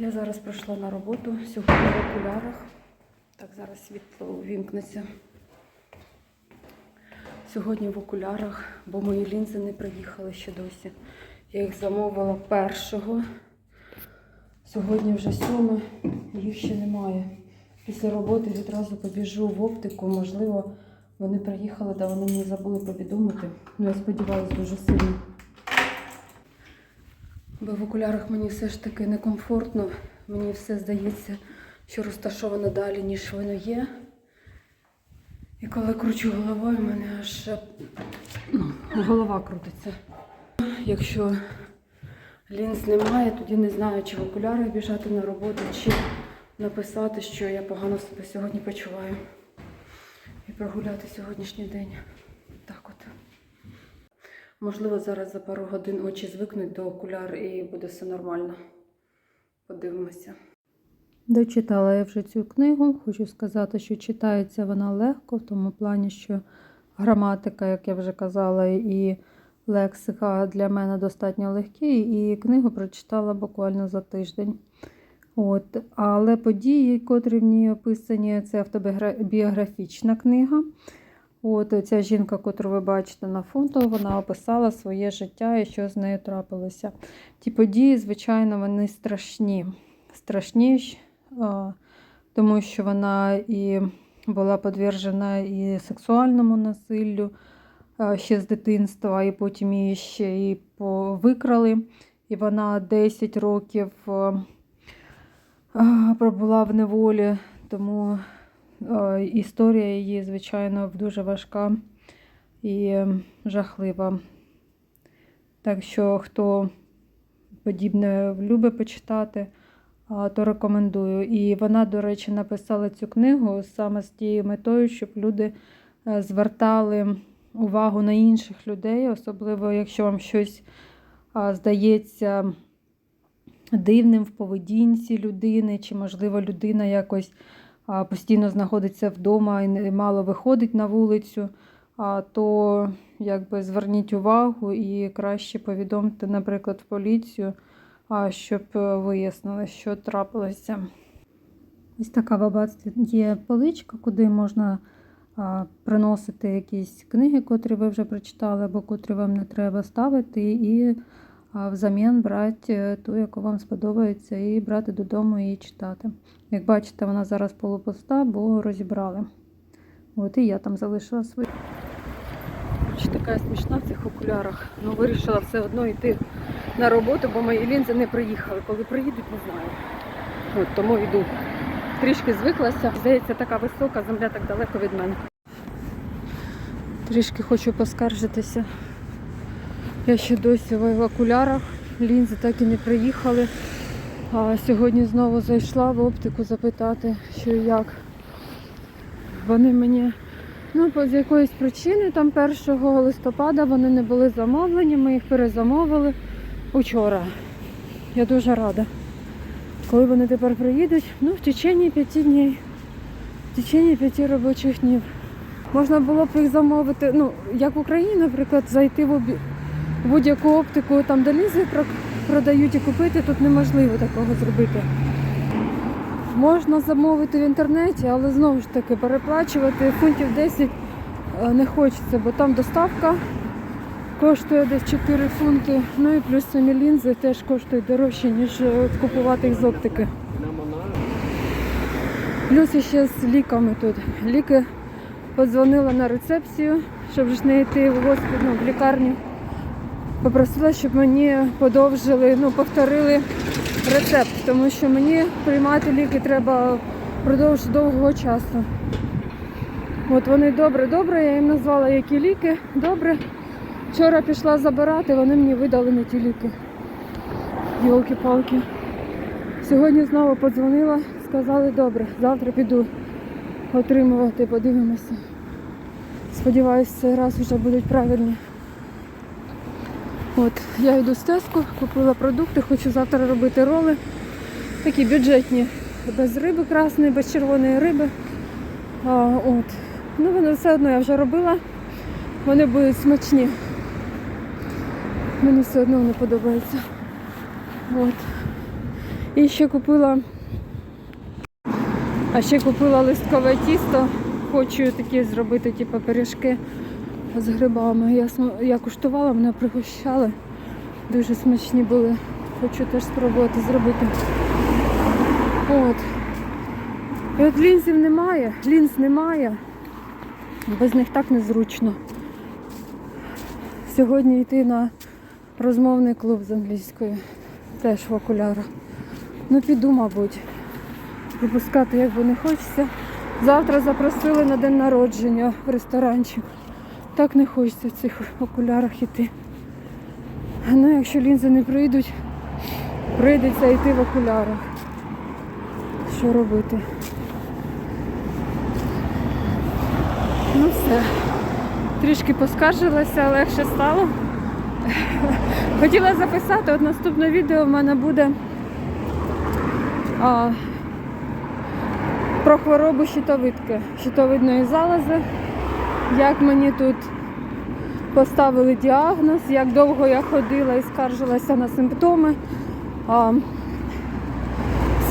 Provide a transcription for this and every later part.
Я зараз прийшла на роботу, сьогодні в окулярах. Так, зараз світло увімкнеться. Сьогодні в окулярах, бо мої лінзи не приїхали ще досі. Я їх замовила першого. Сьогодні вже сьоме, їх ще немає. Після роботи відразу побіжу в оптику. Можливо, вони приїхали, та вони мені забули повідомити. Ну, я сподіваюся, дуже сильно. Бо в окулярах мені все ж таки некомфортно. Мені все здається, що розташовано далі, ніж воно є. І коли кручу головою, в мене аж ну, голова крутиться. Якщо лінз немає, тоді не знаю, чи в окулярах біжати на роботу, чи написати, що я погано себе сьогодні почуваю. І прогуляти сьогоднішній день. Можливо, зараз за пару годин очі звикнуть до окуляр і буде все нормально. Подивимося. Дочитала я вже цю книгу. Хочу сказати, що читається вона легко, в тому плані, що граматика, як я вже казала, і лексика для мене достатньо легкі, і книгу прочитала буквально за тиждень. От. Але події, котрі в ній описані, це автобіографічна книга. От ця жінка, котру ви бачите на фото, вона описала своє життя і що з нею трапилося. Ті події, звичайно, вони страшні. Страшні, тому що вона і була подвержена і сексуальному насиллю ще з дитинства, і потім її ще і викрали. І вона 10 років пробула в неволі, тому історія її, звичайно, дуже важка і жахлива. Так що, хто подібне любить почитати, то рекомендую. І вона, до речі, написала цю книгу саме з тією метою, щоб люди е, звертали увагу на інших людей, особливо якщо вам щось здається дивним в поведінці людини, чи, можливо, людина якось постійно знаходиться вдома і мало виходить на вулицю, то якби зверніть увагу і краще повідомте, наприклад, в поліцію, щоб е, вияснили, що трапилося. Ось така в аббатстві є поличка, куди можна приносити якісь книги, котрі ви вже прочитали, або котрі вам не треба ставити, і взамін брати е, ту, яку вам сподобається, і брати додому і читати. Як бачите, вона зараз полупуста, бо розібрали. От і я там залишила свою. Чи така я смішна в цих окулярах. Ну, вирішила все одно йти на роботу, бо мої лінзи не приїхали. Коли приїдуть, не знаю. От тому йду. Трішки звиклася. Здається, така висока, земля так далеко від мене. Трішки хочу поскаржитися. Я ще досі в окулярах. Лінзи так і не приїхали. А сьогодні знову зайшла в оптику запитати, що і як. Вони мені Ну, з якоїсь причини, там 1 листопада вони не були замовлені, ми їх перезамовили учора. Я дуже рада. Коли вони тепер приїдуть, ну, в течение п'яти днів. В течение п'яти робочих днів. Можна було б їх замовити, ну, як в Україні, наприклад, зайти в обі- в будь-яку оптику, там де лізи продають і купити, тут неможливо такого зробити. Можна замовити в інтернеті, але знову ж таки переплачувати фунтів 10 е, не хочеться, бо там доставка коштує десь 4 фунти. Ну і плюс самі лінзи теж коштують дорожче, ніж е, купувати їх з оптики. Плюс ще з ліками тут. Ліки подзвонила на рецепцію, щоб ж не йти в госпіталь, ну, в лікарню. Попросила, щоб мені подовжили, ну, повторили рецепт, тому що мені приймати ліки треба впродовж довгого часу. От вони добре-добре, я їм назвала, які ліки. Добре. Вчора пішла забирати, вони мені видали не ті ліки. Йолки-палки. Сьогодні знову подзвонила, сказали, добре, завтра піду отримувати, подивимося. Сподіваюсь, цей раз вже будуть правильні. От, я йду з Теску, купила продукти, хочу завтра робити роли. Такі бюджетні, без риби красної, без червоної риби. А, от. Ну, вони все одно я вже робила. Вони будуть смачні. Мені все одно вони подобаються. От. І ще купила. А ще купила листкове тісто. Хочу такі зробити, типу, пиріжки з грибами. Я, я куштувала, мене пригощали. Дуже смачні були. Хочу теж спробувати зробити. От. І от лінзів немає, лінз немає. Без них так незручно. Сьогодні йти на розмовний клуб з англійської. Теж в окулярах. Ну піду, мабуть. Випускати як би не хочеться. Завтра запросили на день народження в ресторанчик. Так не хочеться в цих окулярах іти. Ну, якщо лінзи не прийдуть, прийдеться йти в окулярах. Що робити? Ну все. Трішки поскаржилася, легше стало. Хотіла записати, от наступне відео в мене буде а, про хворобу щитовидки, щитовидної залози, як мені тут поставили діагноз, як довго я ходила і скаржилася на симптоми, а,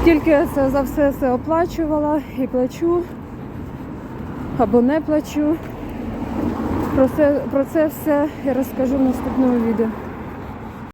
скільки я це за все це оплачувала і плачу або не плачу. Про це, про це все я розкажу в наступному відео.